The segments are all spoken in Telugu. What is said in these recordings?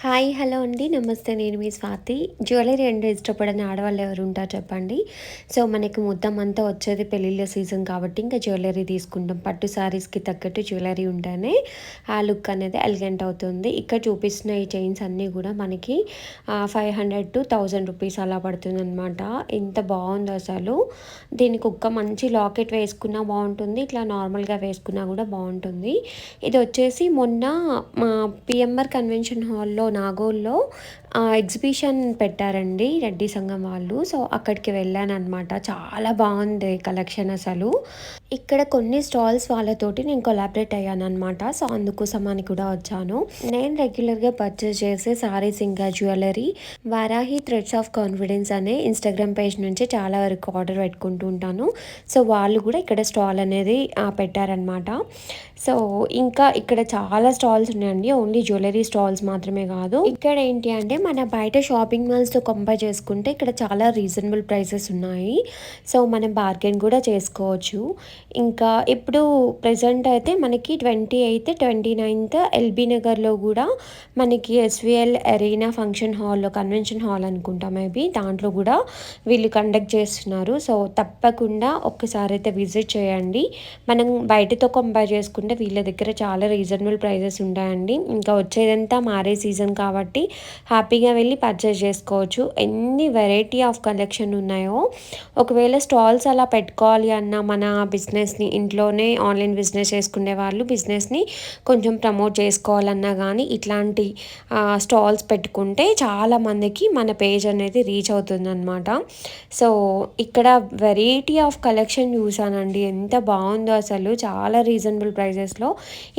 హాయ్ హలో అండి. నమస్తే నేను మీ స్వాతి. జ్యువెలరీ అంటే ఇష్టపడని ఆడవాళ్ళు ఎవరు ఉంటారు చెప్పండి? సో మనకి మొత్తం అంతా వచ్చేది పెళ్ళిళ్ళ సీజన్ కాబట్టి ఇంకా జ్యువెలరీ తీసుకుంటాం. పట్టు శారీస్కి తగ్గట్టు జ్యువెలరీ ఉంటేనే ఆ లుక్ అనేది ఎలిగెంట్ అవుతుంది. ఇక్కడ చూపిస్తున్న ఈ చైన్స్ అన్నీ కూడా మనకి five hundred to thousand rupees అలా పడుతుంది అనమాట ఎంత బాగుందో అసలు. దీనికి ఒక్క మంచి లాకెట్ వేసుకున్నా బాగుంటుంది. ఇట్లా నార్మల్గా వేసుకున్నా కూడా బాగుంటుంది. ఇది వచ్చేసి మొన్న మా పిఎంఆర్ కన్వెన్షన్ హాల్లో నాగోల్లో ఎగ్జిబిషన్ పెట్టారండి రెడ్డి సంఘం వాళ్ళు. సో అక్కడికి వెళ్ళాను అనమాట చాలా బాగుంది కలెక్షన్ అసలు. ఇక్కడ కొన్ని స్టాల్స్ వాళ్ళతోటి నేను కొలాబరేట్ అయ్యాను అనమాట సో అందుకోసం అని కూడా వచ్చాను. నేను రెగ్యులర్గా పర్చేస్ చేసే సారీస్ ఇంకా jewellery Varahi threads of confidence అనే ఇన్స్టాగ్రామ్ పేజ్ నుంచి చాలా వరకు ఆర్డర్ పెట్టుకుంటూ ఉంటాను. సో వాళ్ళు కూడా ఇక్కడ స్టాల్ అనేది పెట్టారనమాట సో ఇంకా ఇక్కడ చాలా స్టాల్స్ ఉన్నాయండి. ఓన్లీ జ్యువెలరీ స్టాల్స్ మాత్రమే కాదు. ఇక్కడ ఏంటి అంటే మన బయట షాపింగ్ మాల్స్తో కంపేర్ చేసుకుంటే ఇక్కడ చాలా రీజనబుల్ ప్రైసెస్ ఉన్నాయి. సో మనం బార్గెన్ కూడా చేసుకోవచ్చు. ఇంకా ఇప్పుడు ప్రజెంట్ అయితే మనకి twenty eighth twenty ninth LB నగర్లో కూడా మనకి ఎస్విఎల్ ఎరీనా ఫంక్షన్ హాల్లో కన్వెన్షన్ హాల్ అనుకుంటా మేబీ. దాంట్లో కూడా వీళ్ళు కండక్ట్ చేస్తున్నారు. సో తప్పకుండా ఒక్కసారి అయితే విజిట్ చేయండి. మనం బయటతో కంపేర్ చేసుకుంటే వీళ్ళ దగ్గర చాలా రీజనబుల్ ప్రైజెస్ ఉంటాయండి. ఇంకా వచ్చేదంతా మారే సీజన్ కాబట్టి హ్యాపీ హ్యాపీగా వెళ్ళి పర్చేస్ చేసుకోవచ్చు. ఎన్ని వెరైటీ ఆఫ్ కలెక్షన్ ఉన్నాయో. ఒకవేళ స్టాల్స్ అలా పెట్టుకోవాలి అన్న మన బిజినెస్ని ఇంట్లోనే ఆన్లైన్ బిజినెస్ చేసుకునే వాళ్ళు బిజినెస్ని కొంచెం ప్రమోట్ చేసుకోవాలన్నా కానీ ఇట్లాంటి స్టాల్స్ పెట్టుకుంటే చాలా మందికి మన పేజ్ అనేది రీచ్ అవుతుందన్నమాట. సో ఇక్కడ వెరైటీ ఆఫ్ కలెక్షన్ చూసానండి ఎంత బాగుందో అసలు. చాలా రీజనబుల్ ప్రైజెస్లో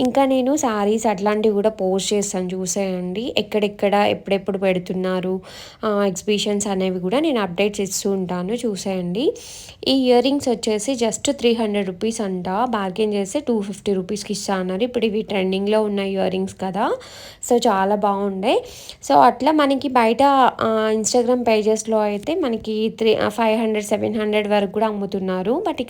ఇంకా నేను శారీస్ అట్లాంటివి కూడా పోస్ట్ చేస్తాను. చూసేయండి. ఎక్కడెక్కడ ఎప్పుడెప్పుడు పెడుతున్నారు. ఎగ్జిబిషన్స్ అనేవి కూడా నేను అప్డేట్స్ ఇస్తూ ఉంటాను. చూసేయండి. ఈ ఇయర్ రింగ్స్ వచ్చేసి జస్ట్ త్రీ హండ్రెడ్ రూపీస్ అంట. బార్గెన్ చేస్తే టూ ఫిఫ్టీ రూపీస్కి ఇస్తా అన్నారు ఇప్పుడు ఇవి ట్రెండింగ్లో ఉన్న ఇయర్ రింగ్స్ కదా. సో చాలా బాగుండే. సో అట్లా మనకి బయట ఇన్స్టాగ్రామ్ పేజెస్లో అయితే మనకి three five hundred seven hundred వరకు కూడా అమ్ముతున్నారు. బట్ ఇక్కడ